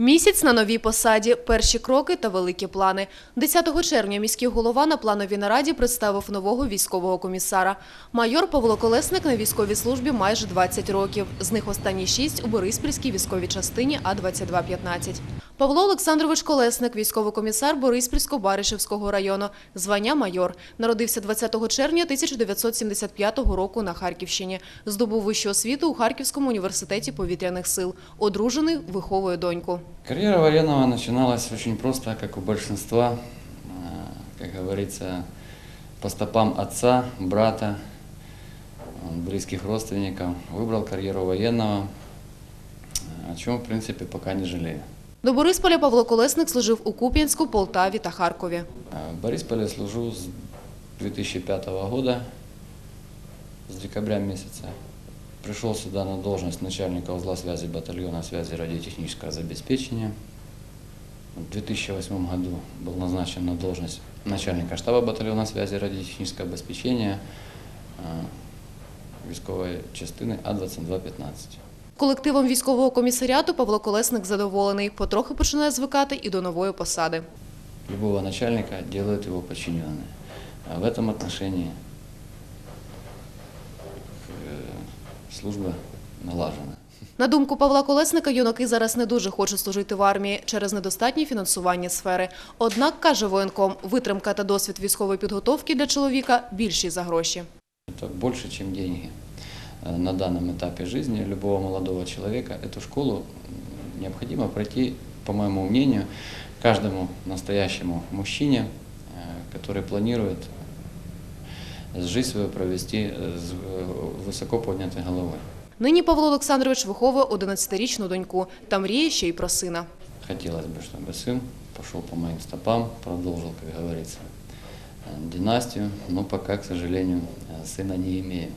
Місяць на новій посаді, перші кроки та великі плани. 10 червня міський голова на плановій нараді представив нового військового комісара. Майор Павло Колесник на військовій службі майже 20 років. З них останні шість у Бориспільській військовій частині А-2215. Павло Олександрович Колесник, військовий комісар Бориспільсько-Баришевського району, звання майор. Народився 20 червня 1975 року на Харківщині. Здобув вищу освіту у Харківському університеті повітряних сил. Одружений, виховує доньку. Карьера военного начиналась очень просто, как у большинства, э, как говорится, по стопам отца, брата, э, близких родственников. Выбрал карьеру военного, э, о чем, в принципе, пока не жалею. До Борисполя Павло Колесник служив у Куп'янську, Полтаві та Харкові. Э, В Борисполе служу с 2005 года, с декабря месяца. Пришел сюда на должность начальника узла связи батальона связи радиотехнического забеспечения. В 2008 году был назначен на должность начальника штаба батальона связи радиотехнического обеспечения э, військової частини А-2215. Колективом військового комісаріату Павло Колесник задоволений. Потрохи починає звикати і до нової посади. Любого начальника делают его подчиненные. А в этом отношении э, служба налажена. На думку Павла Колесника, юнаки зараз не дуже хочуть служити в армії через недостатнє фінансування сфери. Однак, каже воєнком, витримка та досвід військової підготовки для чоловіка більші за гроші. Это больше, чем деньги. Э, На данном этапе жизни любого молодого человека эту школу м, необходимо пройти, по моему мнению, каждому настоящему мужчине, э, который планирует э, жизнь свою провести э, с э, высоко поднятой головой. Нині Павло Олександрович виховує 11-річну доньку та мріє ще й про сина. Хотелось бы, чтобы сын пошел по моим стопам, продолжил, как говорится, э, династию, но пока, к сожалению, э, сына не имею.